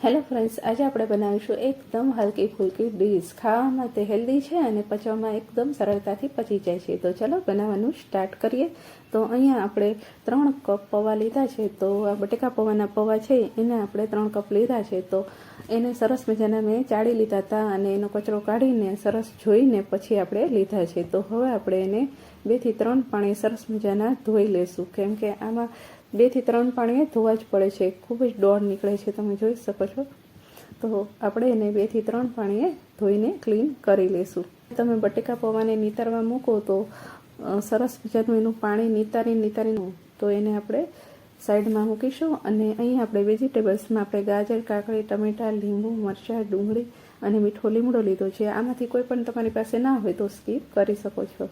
Hello friends, આજે આપણે બનાવીશું એકદમ હલકી ફુલકી ડીશ. ખાવામાં તે હેલ્ધી છે અને પચવામાં એકદમ સરળતાથી પચી જાય છે. તો ચલો બનાવવાનું સ્ટાર્ટ કરીએ. તો અહીંયા આપણે ત્રણ કપ પૌવા લીધા છે. તો આ બટેકા પૌવાના પૌવા છે, એને આપણે ત્રણ કપ લીધા છે. તો એને સરસ મજાના મેં ચાળી લીધા હતા અને એનો કચરો કાઢીને સરસ જોઈને પછી આપણે લીધા છે. તો હવે આપણે એને બેથી ત્રણ પાણી સરસ મજાના ધોઈ લેશું. કેમ કે આમાં બેથી ત્રણ પાણીએ ધોવા જ પડે છે. ખૂબ જ દોડ નીકળે છે, તમે જોઈ શકો છો. તો આપણે એને બેથી ત્રણ પાણીએ ધોઈને ક્લીન કરી લેશું તમે બટેકા પૌવાને નીતારવા મૂકો તો સરસ મજાનું એનું પાણી નીતારી નીતારીનું, તો એને આપણે સાઈડમાં મૂકીશું અને અહીં આપણે વેજીટેબલ્સમાં આપણે ગાજર, કાકડી, ટમેટા, લીંબુ, મરચાં, ડુંગળી અને મીઠો લીમડો લીધો છે. આમાંથી કોઈ પણ તમારી પાસે ના હોય તો સ્કીપ કરી શકો છો.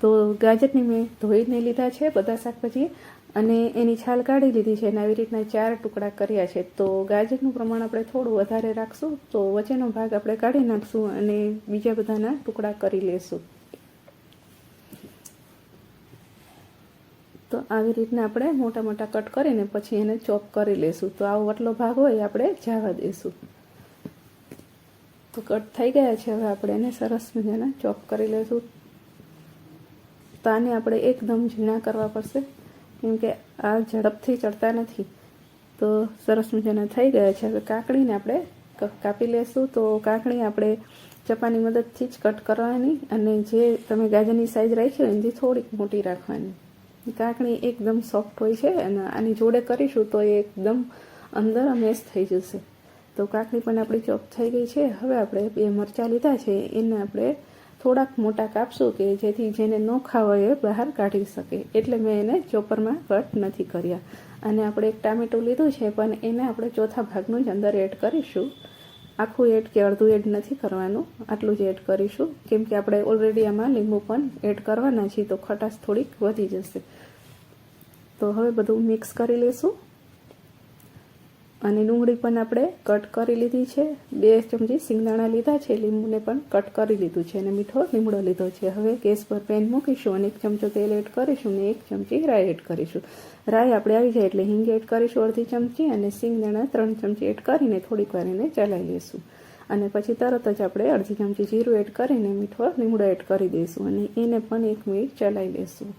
તો ગાજરની મેં ધોઈને લીધા છે, બધા શાકભાજી. અને એની છાલ કાઢી લીધી છે અને આવી રીતના ચાર ટુકડા કર્યા છે. તો ગાજરનું પ્રમાણ આપણે થોડું વધારે રાખશું, તો વચ્ચેનો ભાગ આપણે કાઢી નાખશું અને બીજા બધાના ટુકડા કરી લેશું. તો આવી રીતના આપણે મોટા મોટા કટ કરીને પછી એને ચોપ કરી લેશું. તો આવો આટલો ભાગ હોય આપણે જવા દઈશું તો કટ થઈ ગયા છે, હવે આપણે એને સરસ મજાના ચોપ કરી લેશું. તો આને આપણે એકદમ ઝીણા કરવા પડશે. કેમ કે આ ઝડપથી ચડતા નથી, તો સરસ મજાના થઈ ગયા છે. હવે કાકડીને આપણે કાપી લેશું, તો કાકડી આપણે ચપાની મદદથી જ કટ કરવાની અને જે તમે ગાજરની સાઈઝ રાખી હોય એનાથી થોડીક મોટી રાખવાની. કાકડી એકદમ સોફ્ટ હોય છે અને આની જોડે કરીશું તો એ એકદમ અંદર મેશ થઈ જશે. તો કાકડી પણ આપણી ચોપ થઈ ગઈ છે. હવે આપણે બે મરચાં લીધા છે. એને આપણે થોડાક મોટા કાપશું કે જેથી જેને ન ખાવા એ બહાર કાઢી શકે. એટલે મેં એને ચોપરમાં કટ નથી કર્યા. અને આપણે એક ટામેટું લીધું છે, પણ એને આપણે ચોથા ભાગનું જ અંદર એડ કરીશું. આખું એડ કે અડધું એડ નથી કરવાનું, આટલું જ એડ કરીશું. કેમ કે આપણે ઓલરેડી આમાં લીંબુ પણ એડ કરવાના છીએ, તો ખટાશ થોડીક વધી જશે. તો હવે બધું મિક્સ કરી લેશું. અને ડુંગળી પણ આપણે કટ કરી લીધી છે. બે ચમચી સિંગદાણા લીધા છે, લીંબુને પણ કટ કરી લીધું છે અને મીઠો લીમડો લીધો છે. હવે ગેસ પર પેન મૂકીશું અને એક ચમચો તેલ એડ કરીશું અને એક ચમચી રાઈ એડ કરીશું. રાઈ આપણે આવી જાય એટલે હિંગ એડ કરીશું અડધી ચમચી અને સિંગદાણા ત્રણ ચમચી એડ કરીને થોડીક વાર એને ચલાવી લઈશું અને પછી તરત જ આપણે અડધી ચમચી જીરું એડ કરીને મીઠો લીમડો એડ કરી દઈશું અને એને પણ એક મિનિટ ચલાવી લઈશું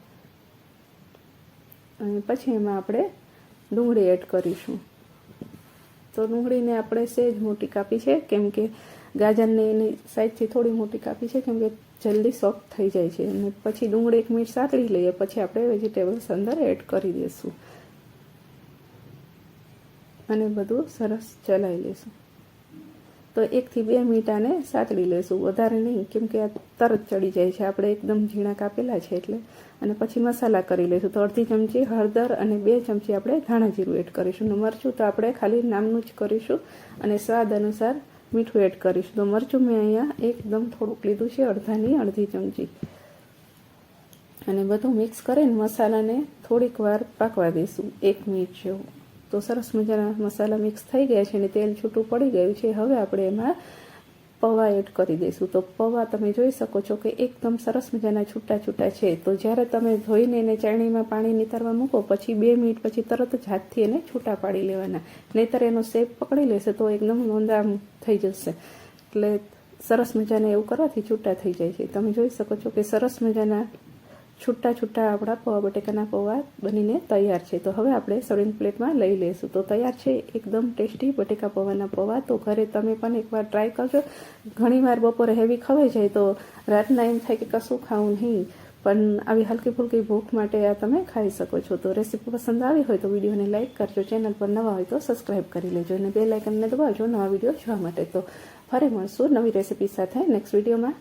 અને પછી એમાં આપણે ડુંગળી એડ કરીશું. તો ડુંગળીને આપણે સેજ મોટી કાપી છે, કેમ કે ગાજરને એની સાઈડથી થોડી મોટી કાપી છે, કેમ કે જલ્દી સોફ્ટ થઈ જાય છે. અને પછી ડુંગળી એક મિનિટ સાતળી લઈએ, પછી આપણે વેજીટેબલ્સ અંદર એડ કરી દઈશું. અને બધું સરસ ચલાવી લઈશું. તો એકથી બે મિનિટ આને સાતળી લેશું વધારે નહીં, કેમ કે આ તરત ચડી જાય છે. આપણે એકદમ ઝીણા કાપેલા છે એટલે. અને પછી મસાલા કરી લઈશું. તો અડધી ચમચી હળદર અને બે ચમચી આપણે ધાણા જીરું એડ કરીશું. અને મરચું તો આપણે ખાલી નામનું જ કરીશું અને સ્વાદ અનુસાર મીઠું એડ કરીશું. તો મરચું મેં અહીંયા એકદમ થોડુંક લીધું છે, અડધાની અડધી ચમચી. અને બધું મિક્સ કરીને મસાલાને થોડીક વાર પાકવા દઈશું. એક મિનિટ જેવું. તો સરસ મજાના મસાલા મિક્સ થઈ ગયા છે અને તેલ છૂટું પડી ગયું છે. હવે આપણે એમાં પૌવા એડ કરી દઈશું. તો પૌવા તમે જોઈ શકો છો કે એકદમ સરસ મજાના છૂટા છૂટા છે. તો જ્યારે તમે ધોઈને એને ચાણીમાં પાણી નિતારવા મૂકો, પછી બે મિનિટ પછી તરત જ હાથથી એને છૂટા પાડી લેવાના. નહીતર એનો શેપ પકડી લેશે તો એકદમ લોંદા થઈ જશે. એટલે સરસ મજાને એવું કરવાથી છૂટા થઈ જાય છે. તમે જોઈ શકો છો કે સરસ મજાના છૂટા છૂટા આપણા પૌવા બટેકાના પૌવા બનીને તૈયાર છે. તો હવે આપણે સર્વિંગ પ્લેટમાં લઈ લઈશું. તો તૈયાર છે એકદમ ટેસ્ટી બટેકા પૌવાના પૌવા. તો ઘરે તમે પણ એકવાર ટ્રાય કરજો. ઘણીવાર બપોરે હેવી ખવાઈ જાય તો રાતના એમ થાય કે કશું ખાવું નહીં. પણ આવી હલકી ફુલકી ભૂખ માટે આ તમે ખાઈ શકો છો. તો રેસીપી પસંદ આવી હોય તો વિડીયોને લાઇક કરજો. ચેનલ પર નવા હોય તો સબસ્ક્રાઈબ કરી લેજો. અને બે લાઇકનને દબાવજો નવા વીડિયો જોવા માટે. તો ફરી મળશું નવી રેસીપી સાથે નેક્સ્ટ વિડીયોમાં